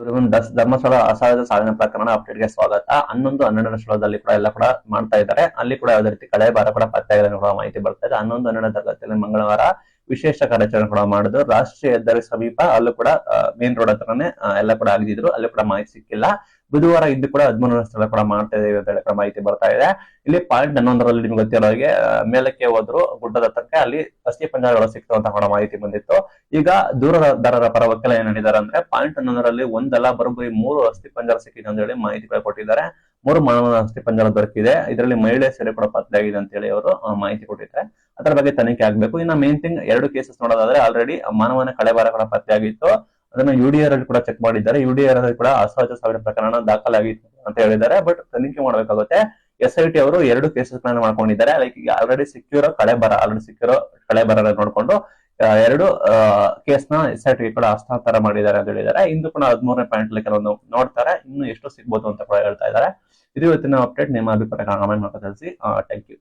ಧರ್ಮಸ್ಥಳ ಅಸಹಜ ಸಾಧನೆ ಪ್ರಕರಣ ಅಪ್ಡೇಟ್ಗೆ ಸ್ವಾಗತ. ಹನ್ನೊಂದು ಹನ್ನೆರಡನೇ ಸ್ಥಳದಲ್ಲಿ ಕೂಡ ಎಲ್ಲ ಕೂಡ ಮಾಡ್ತಾ ಇದ್ದಾರೆ. ಅಲ್ಲಿ ಕೂಡ ಯಾವುದೇ ರೀತಿ ಕಳೆ ಬಾರ ಕೂಡ ಪತ್ತೆ ಆಗಿದೆ ಕೂಡ ಮಾಹಿತಿ ಬರ್ತಾ ಇದೆ. ಹನ್ನೊಂದು ಹನ್ನೆರಡನೇ ತರಗತಿಯಲ್ಲಿ ಮಂಗಳವಾರ ವಿಶೇಷ ಕಾರ್ಯಾಚರಣೆ ಕೂಡ ಮಾಡಿದ್ರು. ರಾಷ್ಟ್ರೀಯ ಹೆದ್ದಾರಿ ಸಮೀಪ ಅಲ್ಲೂ ಕೂಡ ಮೇನ್ ರೋಡ್ ಹತ್ರನೇ ಎಲ್ಲ ಕೂಡ ಆಗಿದ್ರು ಅಲ್ಲಿ ಕೂಡ ಮಾಹಿತಿ ಸಿಕ್ಕಿಲ್ಲ. ಬುಧವಾರ ಇದ್ದು ಕೂಡ ಹದಿಮೂರನೇ ಸ್ಥಳ ಕೂಡ ಮಾಡ್ತಾ ಇದ್ದೇವೆ ಅಂತ ಹೇಳಿ ಮಾಹಿತಿ ಬರ್ತಾ ಇದೆ. ಇಲ್ಲಿ ಪಾಯಿಂಟ್ ಹನ್ನೊಂದರಲ್ಲಿ ನಿಮ್ಗೆ ಗೊತ್ತಿರೋ ಹಾಗೆ ಮೇಲಕ್ಕೆ ಹೋದ್ರು ಗುಡ್ಡದ ತನಕ ಅಲ್ಲಿ ಅಸ್ಥಿ ಪಂಜಾಗಳು ಸಿಕ್ತು ಅಂತ ಕೂಡ ಮಾಹಿತಿ ಬಂದಿತ್ತು. ಈಗ ದೂರದಾರರ ಪರ ವಕೀಲ ಏನ್ ಹೇಳಿದ್ದಾರೆ ಅಂದ್ರೆ, ಪಾಯಿಂಟ್ ಹನ್ನೊಂದರಲ್ಲಿ ಒಂದಲ್ಲ ಬರೋಬ್ಬರಿ ಮೂರು ಅಸ್ಥಿ ಪಂಜರ ಸಿಕ್ಕಿದೆ ಅಂತ ಹೇಳಿ ಮಾಹಿತಿ ಕೊಟ್ಟಿದ್ದಾರೆ. ಮೂರು ಮಾನವನ ಅಸ್ಥಿ ಪಂಜರ ದೊರಕಿದೆ. ಇದರಲ್ಲಿ ಮಹಿಳೆ ಸೆರೆ ಕೂಡ ಪತ್ತೆಯಾಗಿದೆ ಅಂತ ಹೇಳಿ ಅವರು ಮಾಹಿತಿ ಕೊಟ್ಟಿದ್ದಾರೆ. ಅದರ ಬಗ್ಗೆ ತನಿಖೆ ಆಗ್ಬೇಕು. ಇನ್ನ ಮೇನ್ ಥಿಂಗ್ ಎರಡು ಕೇಸಸ್ ನೋಡೋದಾದ್ರೆ ಆಲ್ರೆಡಿ ಮಾನವನ ಕಳೆಬಾರಗಳ ಪತ್ತೆ ಪತ್ತೆಯಾಗಿತ್ತು ಅದನ್ನ ಯುಡಿಆರ್ ಅಲ್ಲಿ ಕೂಡ ಚೆಕ್ ಮಾಡಿದ್ದಾರೆ. ಯುಡಿಆರ್ ಅಲ್ಲಿ ಕೂಡ ಅಸಹಜ ಸಾವಿರ ಪ್ರಕರಣ ದಾಖಲಾಗಿತ್ತು ಅಂತ ಹೇಳಿದ್ದಾರೆ. ಬಟ್ ತನಿಖೆ ಮಾಡಬೇಕಾಗುತ್ತೆ. ಎಸ್ ಐ ಟಿ ಅವರು ಎರಡು ಕೇಸಸ್ ಗಳನ್ನ ಮಾಡ್ಕೊಂಡಿದ್ದಾರೆ. ಲೈಕ್ ಈಗ ಆಲ್ರೆಡಿ ಸಿಕ್ಕಿರೋ ಕಳೆ ಬರ ಆಲ್ರೆಡಿ ಸಿಕ್ಕಿರೋ ಕಳೆ ಬರ ನೋಡ್ಕೊಂಡು ಎರಡು ಕೇಸ್ನ ಎಸ್ ಐ ಟಿ ಕೂಡ ಹಸ್ತಾಂತರ ಮಾಡಿದ್ದಾರೆ ಅಂತ ಹೇಳಿದ್ದಾರೆ. ಇಂದು ಕೂಡ ಹದಿಮೂರನೇ ಪಾಯಿಂಟ್ ಕೆಲವೊಂದು ನೋಡ್ತಾರೆ. ಇನ್ನು ಎಷ್ಟು ಸಿಗ್ಬೋದು ಅಂತ ಕೂಡ ಹೇಳ್ತಾ ಇದ್ದಾರೆ. ಇದು ಇವತ್ತಿನ ಅಪ್ಡೇಟ್ ನಿಮ್ಮ ಅಭಿಪ್ರಾಯ ಕಾಮೆಂಟ್ ಮಾಡ್ತಾ ತಿಳಿಸಿ. Thank you